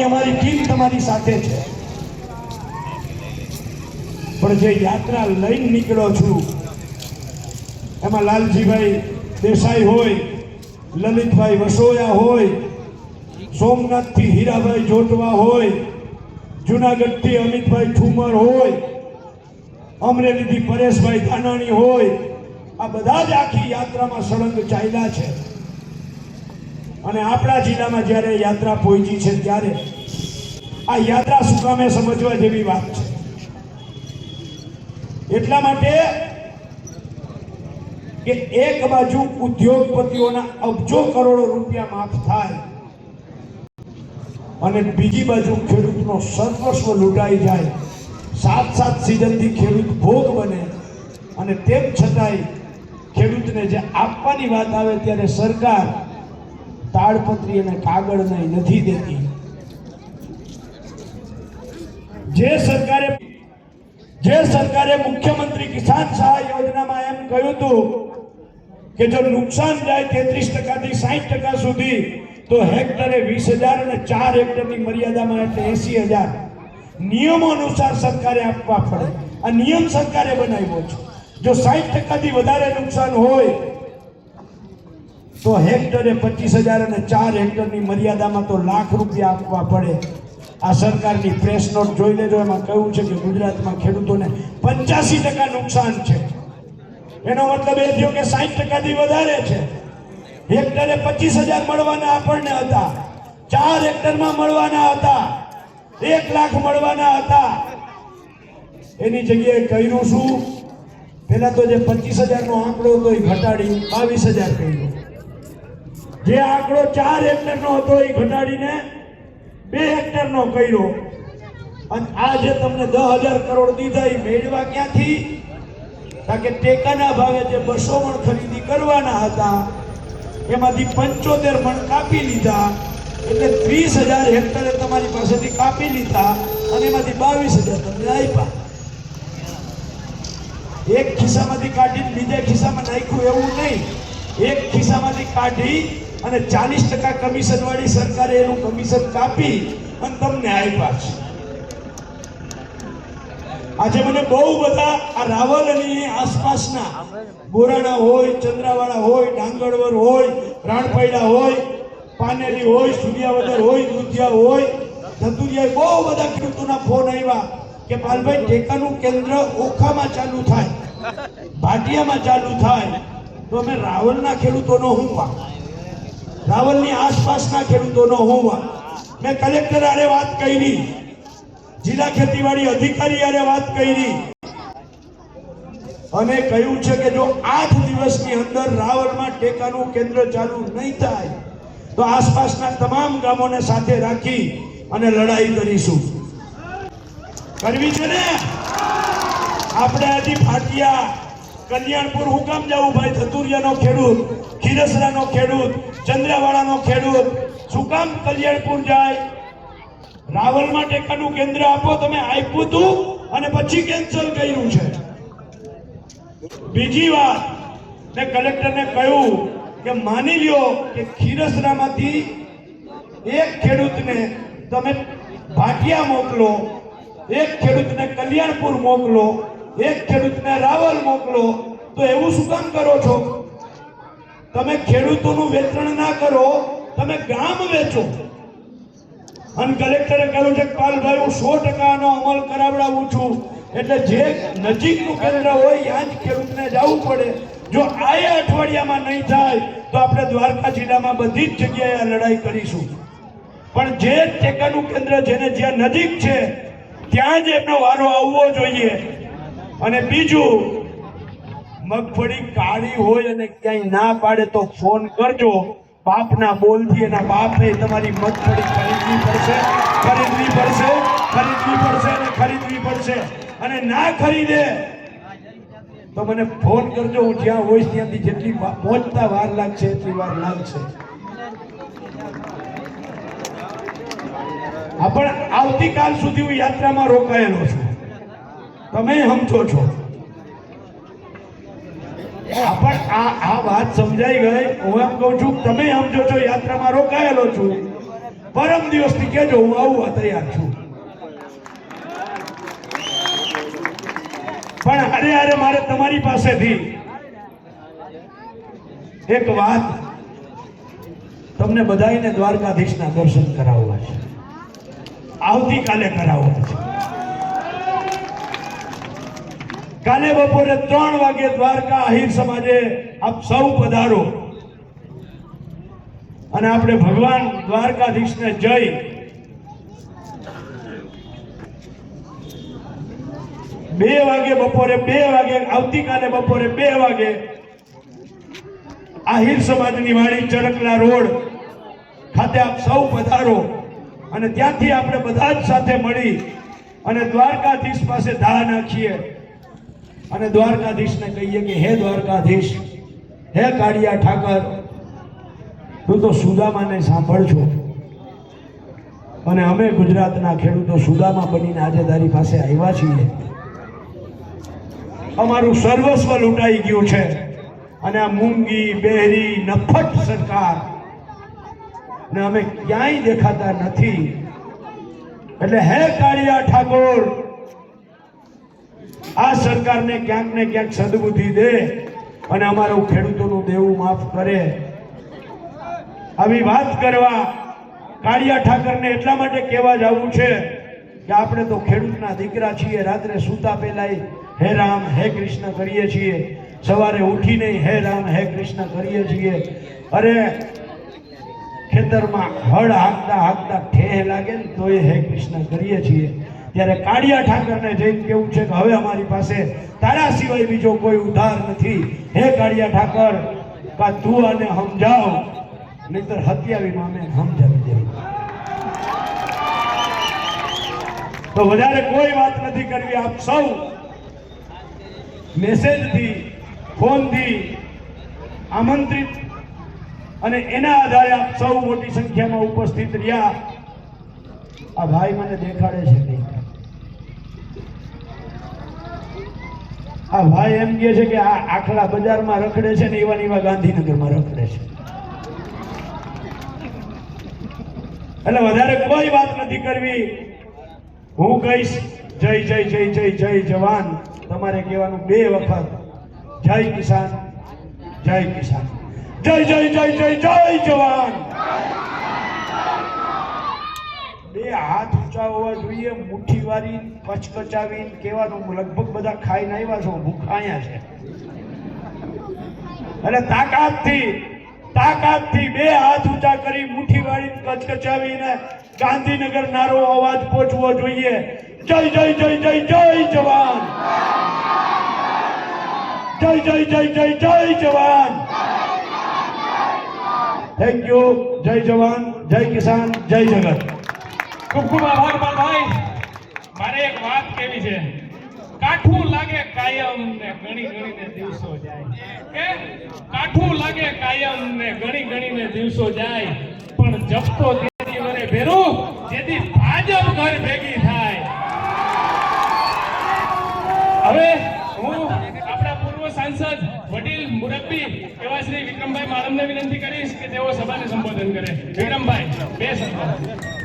અમારી ટીમ તમારી સાથે છે. પણ જે યાત્રા લઈને નીકળો છું, એમાં લાલજીભાઈ દેસાઈ હોય, લલિતભાઈ વસોયા હોય, સોમનાથથી હીરાભાઈ જોટવા હોય, જુનાગઢથી અમિતભાઈ ઠુમર હોય, અમરેલીથી પરેશભાઈ ધાનાણી હોય, આ બધા જ આખી યાત્રામાં સળંગ ચાલ્યા છે. અને આપણા જિલ્લામાં જ્યારે યાત્રા પહોંચી છે ત્યારે આ યાત્રા શું કામે સમજવા જેવી વાત છે. એટલા માટે કે એક બાજુ ઉદ્યોગપતિઓના અબજો કરોડો રૂપિયા માફ થાય અને બીજી બાજુ ખેડૂતનો સર્વસ્વ લૂંટાઈ જાય. સાત સાત સિઝનથી ખેડૂત ભોગ બને અને તેમ છતાંય ખેડૂતને જે આપવાની વાત આવે ત્યારે સરકાર તાડપત્રી અને કાગળ નહીં નથી દેતી. જે સરકારે જે સરકારે મુખ્યમંત્રી કિસાન સહાય યોજનામાં એમ કહ્યું હતું કે જો નુકસાન જાય તેત્રીસ ટકાથી સાઠ ટકા સુધી, તો હેક્ટરે વીસ હજાર અને ચાર હેક્ટરની મર્યાદામાં એટલે એસી હજાર. નિયમો અનુસાર સરકારે આપવા પડે. આ નિયમ સરકારે બનાવ્યો છે. જો સાઠ ટકાથી વધારે નુકસાન હોય તો હેક્ટરે પચીસ હજાર અને ચાર હેક્ટરની મર્યાદામાં તો લાખ રૂપિયા આપવા પડે. આ સરકારની પ્રેસ નોટ જોઈ લેજો, એમાં કહ્યું છે કે ગુજરાતમાં ખેડૂતોને પંચ્યાસી ટકા નુકસાન છે. એનો મતલબ એ થયો કે સાઠ ટકાથી વધારે છે. હેક્ટરે પચીસ હજાર મળવાના આપણને હતા. ચાર હેક્ટરમાં મળવાના હતા. એક લાખ મળવાના હતા. એની જગ્યાએ કર્યું શું? પેલા તો જે પચીસ હજારનો આંકડો હતો એ ઘટાડી બાવીસ હજાર કર્યો જે આંકડો ચાર હેક્ટરનો હતો એ ઘટાડીને બે હેક્ટરનો કર્યો. અને આ જે તમને દસ હજાર કરોડ દીધા એ મેળવા ક્યાંથી? કારણ કે ટેકાના ભાવે જે બસો મણ ખરીદી કરવાના હતા, એમાંથી પંચોતેર મણ કાપી લીધા. એટલે ત્રીસ હજાર હેક્ટરે તમારી પાસેથી કાપી લીધા અને એમાંથી બાવીસ હજાર તમને આપ્યા. એક ખિસ્સામાંથી કાઢીને બીજા ખિસ્સામાં નાખ્યું એવું નહીં. એક ખિસ્સામાંથી કાઢી અને ચાલીસ ટકા કમિશન વાળી સરકારે એનું કમિશન કાપી અને તમને આપ્યા છે આજે મને બહુ બધા આ રાવલ અને આસપાસના બોરાણા હોય, ચંદ્રાવાળા હોય, ડાંગરવર હોય, રાણપૈડા હોય, પાનેરી હોય, સૂર્યાવદર હોય, દુધિયા હોય ધતુરિયા બહુ બધા ખેડૂતોના ફોન આવ્યા કે પાલભાઈ ટેકાનું કેન્દ્ર ઓખામાં ચાલુ થાય, ભાટિયામાં ચાલુ થાય, તો અમે રાવલના ખેડૂતોનો હું વાંક? રાવલની આસપાસના ખેડૂતોનો હોમવર્ક મેં કલેક્ટર આરે વાત કરી. જિલ્લા ખેતીવાડી અધિકારી આરે વાત કરી. અને કહ્યું છે કે જો આઠ દિવસની અંદર રાવલમાં ટેકાનું કેન્દ્ર ચાલુ નહીં થાય, તો આસપાસના તમામ ગામોને સાથે રાખી અને લડાઈ કરીશું. કરવી છે ને? આપણે હજી ભાટિયા કલ્યાણપુર હુકામ જવું ભાઈ ધતુરિયાનો ખેડૂત, ખીરસરાનો ખેડૂત ચંદ્રવાડાનો ખેડૂત. શું કામ કલ્યાણપુર જાય? રાવલમાં ટેકાનું કેન્દ્ર આપો, તમે આપ્યું હતું અને પછી કેન્સલ કર્યું છે. બીજી વાત, મેં કલેક્ટરને કહ્યું કે માની લ્યો કે ખીરસરામાંથી એક ખેડૂતને તમે ભાટિયા મોકલો, એક ખેડૂતને કલ્યાણપુર મોકલો એક ખેડૂતને રાવલ મોકલો, તો એવું શું કામ કરો છો? તમે ખેડૂતોનું વેતરણ ના કરો, તમે ગામ વેચો. અને કલેક્ટરે કહ્યું છે પાલભાઈ હું સો ટકાનો અમલ કરાવડાવું છું. એટલે જે નજીકનું કેન્દ્ર હોય, ત્યાં જ ખેડૂતને જવું પડે. જો આ અઠવાડિયામાં નહીં થાય, તો આપણે દ્વારકા જિલ્લામાં બધી જ જગ્યાએ લડાઈ કરીશું. પણ જે ટેકાનું કેન્દ્ર જેને જ્યાં નજીક છે, ત્યાં જ એમનો વારો આવવો જોઈએ. અને બીજું, મગફળી કાળી હોય અને ક્યાંય ના પાડે તો ફોન કરજો. બાપના બોલથી એના બાપે તમારી મગફળી ખરીદવી પડશે ખરીદવી પડશે ખરીદવી પડશે અને ખરીદવી પડશે. અને ના ખરીદે, તો મને ફોન કરજો, હું જ્યાં હોઈશ ત્યાંથી જેટલી પહોંચતા વાર લાગશે, એટલી વાર લાગશે. પણ આવતીકાલ સુધી હું યાત્રામાં રોકાયેલો છું. તમે સમજો છો. પણ આ આ વાત સમજાઈ ગઈ. હું એમ કહું છું, તમે સમજો છો, યાત્રામાં રોકાયેલો છું. પરમ દિવસથી કહેજો, હું આવવા તૈયાર છું. પણ હારે હારે મારે તમારી પાસેથી એક વાત તમને બધાને દ્વારકાધીશના દર્શન કરાવવા છે. આવતીકાલે કરાવવા છે. કાલે બપોરે ત્રણ વાગે દ્વારકા આહિર સમાજે આપ સૌ પધારો. અને આપણે ભગવાન દ્વારકાધીશને જઈ બે વાગે બપોરે બે વાગે, આવતીકાલે બપોરે બે વાગે આહિર સમાજની વાડી ચરકલા રોડ ખાતે આપ સૌ પધારો. અને ત્યાંથી આપણે બધા જ સાથે મળી અને દ્વારકાધીશ પાસે ધા નાખીએ. અને દ્વારકાધીશને કહીએ કે, હે દ્વારકાધીશ, હે કાળિયા ઠાકર, તું તો સુદામાને સાંભળજો. અને અમે ગુજરાતના ખેડૂતો સુદામા બનીને આજે તારી પાસે આવ્યા છીએ. અમારું સર્વસ્વ લૂંટાઈ ગયું છે અને આ મૂંગી, બેહરી, નફટ સરકાર ને અમે ક્યાંય દેખાતા નથી. એટલે હે કાળિયા ઠાકોર આ સરકારને ક્યાંક ને ક્યાંક સદબુદ્ધિ દે અને અમારું ખેડૂતોનું દેવું માફ કરે. આવી વાત કરવા કાળિયા ઠાકરને એટલા માટે કહેવા જવું છે કે આપણે તો ખેડૂતના દીકરા છીએ, રાત્રે સૂતા પહેલાય હે રામ, હે કૃષ્ણ કરીએ છીએ. સવારે ઉઠીને હે રામ, હે કૃષ્ણ કરીએ છીએ. અરે, ખેતરમાં હળ હાંકતા હાંકતા ઠેહ લાગે ને તોય હે કૃષ્ણ કરીએ છીએ. ત્યારે કાળિયા ઠાકરને જઈને કેવું છે કે હવે અમારી પાસે તારા સિવાય બીજો કોઈ ઉધાર નથી. હે કાળિયા ઠાકર કા તું આને સમજાવ. નહીતર હત્યાવી મામે સમજાવી દેવું તો વધારે કોઈ વાત નથી કરવી, આપ સૌ મેસેજથી, ફોનથી આમંત્રિત અને એના આધારે આપ સૌ મોટી સંખ્યામાં ઉપસ્થિત રહ્યા. આ ભાઈ મને દેખાડે છે કંઈક આ ભાઈ એમ કહે છે કે આ આખલા બજારમાં રખડે છે ને એવા એવા ગાંધીનગરમાં રખડે છે. એટલે વધારે કોઈ વાત નથી કરવી. હું કહીશ, જય જય જય જય જય જવાન. તમારે કહેવાનું બે વખત. જય કિસાન જય કિસાન. જય જય જય જય જય જવાન. બે હાથ ઊંચા હોવા જોઈએ, મુઠ્ઠી વારી કચકચાવી કહેવાનું લગભગ બધા ખાઈને આવ્યા છો ભૂખાયા છે. એટલે તાકાતથી તાકાતથી બે હાથ ઊંચા કરી મુઠ્ઠી વાળી કચકચાવીને ગાંધીનગર નારો અવાજ પહોંચવો જોઈએ. જય જય જય જય જય જવાન! જય જય જય જય જય જવાન! થેન્ક યુ જય જવાન, જય કિસાન, જય જગત. ખૂબ ખૂબ ને ભેગી થાય. હવે હું આપણા પૂર્વ સાંસદ વડીલ મુરબ્બી એવા શ્રી વિક્રમભાઈ માળમને વિનંતી કરીશ કે તેઓ સભાને સંબોધન કરે. વિક્રમભાઈ બે શબ્દ